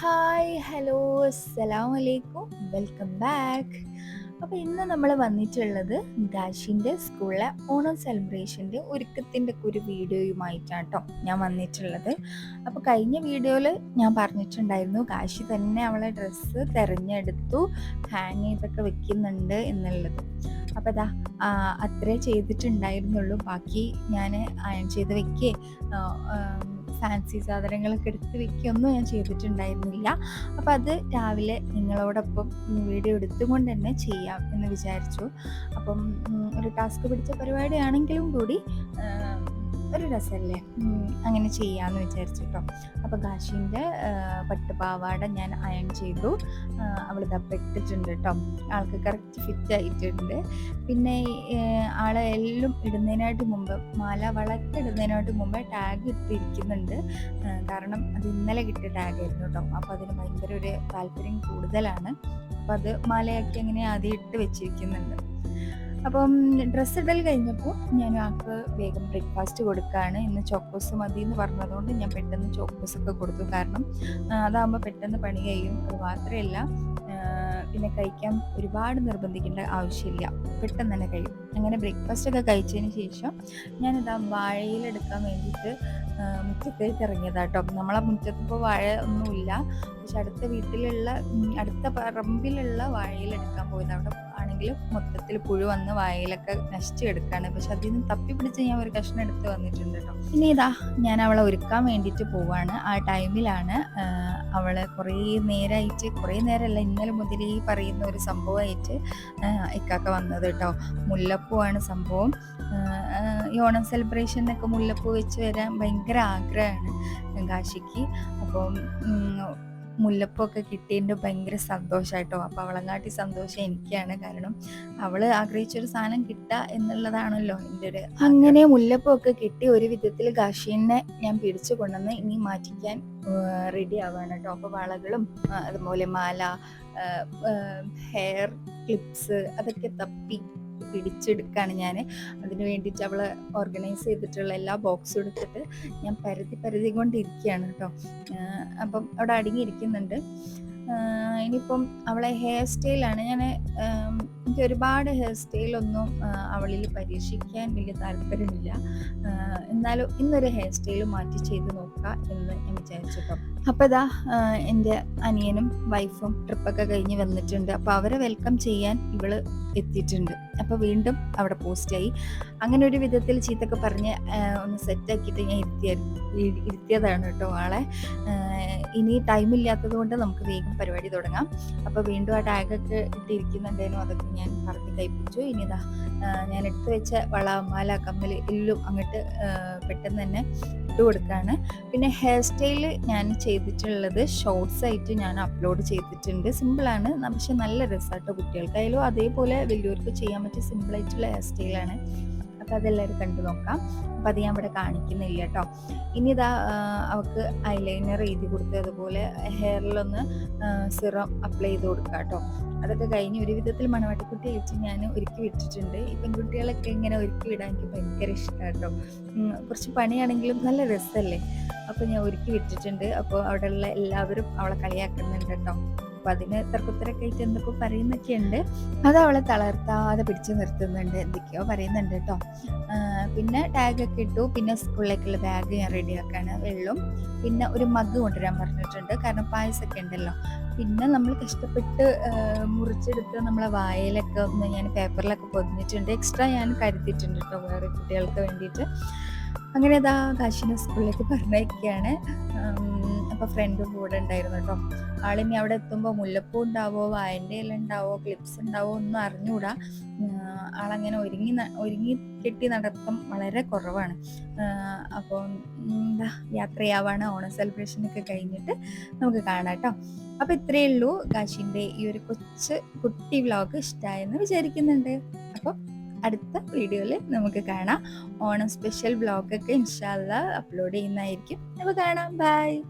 Hi hello അസ്സലാം വലൈക്കും welcome back അപ്പോൾ ഇന്ന് നമ്മൾ വന്നിട്ടുള്ളത് ദാഷിന്റെ സ്കൂളിലെ ഓണം സെലിബ്രേഷന്റെ ഒരുക്കത്തിന്റെ ഒക്കെ ഒരു വീഡിയോയുമായിട്ടാണ് കേട്ടോ ഞാൻ വന്നിട്ടുള്ളത്. അപ്പോൾ കഴിഞ്ഞ വീഡിയോയിൽ ഞാൻ പറഞ്ഞിട്ടുണ്ടായിരുന്നു കാശി തന്നെ അവളെ ഡ്രസ്സ് തിരഞ്ഞെടുത്തു ഹാങ് ചെയ്തൊക്കെ വെക്കുന്നുണ്ട് എന്നുള്ളത്. അപ്പോൾ അതാ അത്രേ ചെയ്തിട്ടുണ്ടായിരുന്നുള്ളൂ. ബാക്കി ഞാൻ അയൺ ചെയ്ത് വെക്കേ. ഫാൻസി സാധനങ്ങളൊക്കെ എടുത്ത് വെക്കുകയൊന്നും ഞാൻ ചെയ്തിട്ടുണ്ടായിരുന്നില്ല. അപ്പോൾ അത് രാവിലെ നിങ്ങളോടൊപ്പം വീഡിയോ എടുത്തുകൊണ്ട് തന്നെ ചെയ്യാം എന്ന് വിചാരിച്ചു. അപ്പം ഒരു ടാസ്ക് പിടിച്ച പരിപാടിയാണെങ്കിലും കൂടി ഒരു രസമല്ലേ അങ്ങനെ ചെയ്യാമെന്ന് വിചാരിച്ചു കേട്ടോ അപ്പോൾ ഗാഷിന്റെ പട്ടുപാവാട ഞാൻ അയൺ ചെയ്തു. അവൾ ഇട്ടിട്ടുണ്ട് കേട്ടോ ആൾക്ക് കറക്റ്റ് ഫിറ്റ് ആയിട്ടുണ്ട്. പിന്നെ ആളെ എല്ലാം ഇടുന്നതിനായിട്ട് മുമ്പ് മാല വളർത്തി ഇടുന്നതിനായിട്ട് മുമ്പ് ടാഗ് ഇട്ടിരിക്കുന്നുണ്ട്. കാരണം അത് ഇന്നലെ കിട്ടിയ ടാഗായിരുന്നു കേട്ടോ അപ്പോൾ അതിന് ഭയങ്കര ഒരു താല്പര്യം കൂടുതലാണ്. അപ്പോൾ അത് മാലയാക്കി അങ്ങനെ ആദ്യം ഇട്ട് വെച്ചിരിക്കുന്നുണ്ട്. അപ്പം ഡ്രസ്സ് ഇടൽ കഴിഞ്ഞപ്പോൾ ഞാൻ ആൾക്ക് വേഗം ബ്രേക്ക്ഫാസ്റ്റ് കൊടുക്കുകയാണ്. ഇന്ന് ചോക്കോസ് മതി എന്ന് പറഞ്ഞതുകൊണ്ട് ഞാൻ പെട്ടെന്ന് ചോക്കോസ് ഒക്കെ കൊടുത്തു. കാരണം അതാകുമ്പോൾ പെട്ടെന്ന് പണി കഴിയും. അത് മാത്രമല്ല പിന്നെ കഴിക്കാൻ ഒരുപാട് നിർബന്ധിക്കേണ്ട ആവശ്യമില്ല. പെട്ടെന്ന് തന്നെ കഴിയും. അങ്ങനെ ബ്രേക്ക്ഫാസ്റ്റ് ഒക്കെ കഴിച്ചതിന് ശേഷം ഞാനിതാ വാഴയിലെടുക്കാൻ വേണ്ടിയിട്ട് മുറ്റത്തേക്ക് ഇറങ്ങിയതാട്ടോ നമ്മളെ മുറ്റത്ത് ഇപ്പോൾ വാഴ ഒന്നുമില്ല. പക്ഷെ അടുത്ത വീട്ടിലുള്ള അടുത്ത പറമ്പിലുള്ള വാഴയിലെടുക്കാൻ പോയത്. അവിടെ ആണെങ്കിൽ മൊത്തത്തിൽ പുഴു വന്ന് വായിലൊക്കെ നശിച്ചു എടുക്കാണ് പക്ഷെ അതിൽ നിന്ന് തപ്പി പിടിച്ച് ഞാൻ ഒരു കഷ്ണം എടുത്ത് വന്നിട്ടുണ്ട് കേട്ടോ. പിന്നെ ഇതാ ഞാൻ അവളെ ഒരുക്കാൻ വേണ്ടിയിട്ട് പോവാണ്. ആ ടൈമിലാണ് അവളെ കുറേ നേരമായിട്ട് കുറേ നേരമല്ല ഇന്നലെ മുതൽ ഈ പറയുന്ന ഒരു സംഭവമായിട്ട് ഇക്കാക്ക വന്നത് കേട്ടോ. മുല്ലപ്പൂവാണ് സംഭവം. ഈ ഓണം സെലിബ്രേഷനൊക്കെ മുല്ലപ്പൂ വെച്ച് വരാൻ ഭയങ്കര ആഗ്രഹമാണ് കാശിക്ക്. അപ്പം മുല്ലപ്പൊക്കെ കിട്ടിയതിന്റെ ഭയങ്കര സന്തോഷമായിട്ടോ അപ്പോൾ അവളങ്ങാട്ടി സന്തോഷം എനിക്കാണ് കാരണം അവൾ ആഗ്രഹിച്ചൊരു സാധനം കിട്ടുക എന്നുള്ളതാണല്ലോ എന്റെ ഒരു അങ്ങനെ മുല്ലപ്പൊക്കെ കിട്ടി ഒരു വിധത്തിൽ ഗാഷീനെ ഞാൻ പിടിച്ചു കൊണ്ടുവന്ന് ഇനി മാറ്റിക്കാൻ റെഡി ആവുകയാണ് കേട്ടോ. അപ്പോൾ വളകളും അതുപോലെ മാല ഹെയർ ക്ലിപ്സ് അതൊക്കെ തപ്പി പിടിച്ചെടുക്കുകയാണ് ഞാൻ അതിന് വേണ്ടിയിട്ട് അവൾ ഓർഗനൈസ് ചെയ്തിട്ടുള്ള എല്ലാ ബോക്സും എടുത്തിട്ട് ഞാൻ പരതി പരതി കൊണ്ടിരിക്കുകയാണ് കേട്ടോ. അപ്പം അവിടെ അടുങ്ങിയിരിക്കുന്നുണ്ട്. ഇനിയിപ്പം അവളെ ഹെയർ സ്റ്റൈലാണ് ഞാൻ എനിക്ക് ഒരുപാട് ഹെയർ സ്റ്റൈലൊന്നും അവളിൽ പരീക്ഷിക്കാൻ വലിയ താല്പര്യമില്ല. എന്നാലും ഇന്നൊരു ഹെയർ സ്റ്റൈൽ മാറ്റി ചെയ്ത് നോക്കുക എന്ന് ഞാൻ വിചാരിച്ചിട്ടോ അപ്പോൾ ഇതാ എന്റെ അനിയനും വൈഫും ട്രിപ്പൊക്കെ കഴിഞ്ഞ് വന്നിട്ടുണ്ട്. അപ്പോൾ അവരെ വെൽക്കം ചെയ്യാൻ ഇവൾ എത്തിയിട്ടുണ്ട്. അപ്പോൾ വീണ്ടും അവിടെ പോസ്റ്റായി. അങ്ങനെ ഒരു വിധത്തിൽ ചീത്തൊക്കെ പറഞ്ഞ് ഒന്ന് സെറ്റാക്കിയിട്ട് ഞാൻ ഇരുത്തിയ ഇരുത്തിയതാണ് കേട്ടോ ആളെ. ഇനി ടൈം ഇല്ലാത്തത് കൊണ്ട് നമുക്ക് വേഗം പരിപാടി തുടങ്ങാം. അപ്പോൾ വീണ്ടും ആ ടാഗൊക്കെ ഇട്ടിരിക്കുന്നുണ്ടായിരുന്നു അതൊക്കെ ഞാൻ പറഞ്ഞ് കഴിപ്പിച്ചു ഇനി ഇതാ ഞാൻ എടുത്തു വെച്ച വള മാല കമ്മൽ എല്ലാം അങ്ങോട്ട് പെട്ടെന്ന് തന്നെ ഇട്ട് കൊടുക്കുകയാണ് പിന്നെ ഹെയർ സ്റ്റൈൽ ഞാൻ ചെയ്തിട്ടുള്ളത് ഷോർട്സ് ആയിട്ട് ഞാൻ അപ്ലോഡ് ചെയ്തിട്ടുണ്ട്. സിമ്പിളാണ് പക്ഷെ നല്ല രസമാട്ടോ കുട്ടികൾക്കായാലും. അതേപോലെ വലിയവർക്ക് ചെയ്യാൻ പറ്റിയ സിമ്പിളായിട്ടുള്ള ഹെയർ സ്റ്റൈലാണ് അപ്പോൾ അതെല്ലാവരും കണ്ടു നോക്കാം. അപ്പം അത് ഞാൻ ഇവിടെ കാണിക്കുന്നില്ല കേട്ടോ. ഇനി ഇതാ അവൾക്ക് ഐലൈനർ എഴുതി കൊടുത്ത് അതുപോലെ ഹെയറിലൊന്ന് സിറം അപ്ലൈ ചെയ്ത് കൊടുക്കുക കേട്ടോ. അതൊക്കെ കഴിഞ്ഞ് ഒരു വിധത്തിൽ മണവാട്ടിക്കുട്ടി അയച്ച് ഞാൻ ഒരുക്കി വിട്ടിട്ടുണ്ട് ഈ പെൺകുട്ടികളൊക്കെ ഇങ്ങനെ ഒരുക്കി വിടാൻ എനിക്ക് ഭയങ്കര ഇഷ്ടമാണ് കേട്ടോ. കുറച്ച് പണിയാണെങ്കിലും നല്ല രസമല്ലേ അപ്പോൾ ഞാൻ ഒരുക്കി വിട്ടിട്ടുണ്ട് അപ്പോൾ അവിടെയുള്ള എല്ലാവരും അവളെ കളിയാക്കുന്നുണ്ട് കേട്ടോ. അപ്പൊ അതിന് തർക്കുത്തരൊക്കെ ആയിട്ട് എന്തൊക്കെ പറയുന്നൊക്കെ ഉണ്ട് അത് അവളെ തളർത്താതെ പിടിച്ചു നിർത്തുന്നുണ്ട്. എന്തൊക്കെയോ പറയുന്നുണ്ട് കേട്ടോ. പിന്നെ ടാഗ് ഒക്കെ ഇട്ടു. പിന്നെ സ്കൂളിലേക്കുള്ള ബാഗ് ഞാൻ റെഡിയാക്കാണ് വെള്ളം പിന്നെ ഒരു മഗ് കൊണ്ടുവരാൻ പറഞ്ഞിട്ടുണ്ട്. കാരണം പായസമൊക്കെ ഉണ്ടല്ലോ. പിന്നെ നമ്മൾ കഷ്ടപ്പെട്ട് മുറിച്ചെടുത്ത് നമ്മളെ വായലൊക്കെ ഒന്ന് ഞാൻ പേപ്പറിലൊക്കെ പൊതിഞ്ഞിട്ടുണ്ട്. എക്സ്ട്രാ ഞാൻ കരുതിയിട്ടുണ്ട് കേട്ടോ വേറെ കുട്ടികൾക്ക് വേണ്ടിയിട്ട്. അങ്ങനെ അതാ കാശിനെ സ്കൂളിലേക്ക് പറഞ്ഞയക്കുകയാണ്. അപ്പോൾ ഫ്രണ്ട് കൂടെ ഉണ്ടായിരുന്നു കേട്ടോ. ആളിനി അവിടെ എത്തുമ്പോൾ മുല്ലപ്പൂ ഉണ്ടാവോ വായന്റെ ഇല ഉണ്ടാവോ ക്ലിപ്സ് ഉണ്ടാവോ ഒന്നും അറിഞ്ഞുകൂടാ ആളങ്ങനെ ഒരുങ്ങി ഒരുങ്ങി കെട്ടി നടത്തം വളരെ കുറവാണ്. അപ്പോൾ എന്താ യാത്രയാവാണ് ഓണം സെലിബ്രേഷനൊക്കെ കഴിഞ്ഞിട്ട് നമുക്ക് കാണാം കേട്ടോ. അപ്പോൾ ഇത്രയേ ഉള്ളൂ കാശിന്റെ ഈ ഒരു കൊച്ച് കുട്ടി വ്ലോഗ് ഇഷ്ടമായെന്ന് വിചാരിക്കുന്നുണ്ട്. അപ്പോൾ അടുത്ത വീഡിയോയിൽ നമുക്ക് കാണാം. ഓണം സ്പെഷ്യൽ ബ്ലോഗൊക്കെ ഇൻഷാല്ല അപ്ലോഡ് ചെയ്യുന്നതായിരിക്കും. നമുക്ക് കാണാം. ബൈ.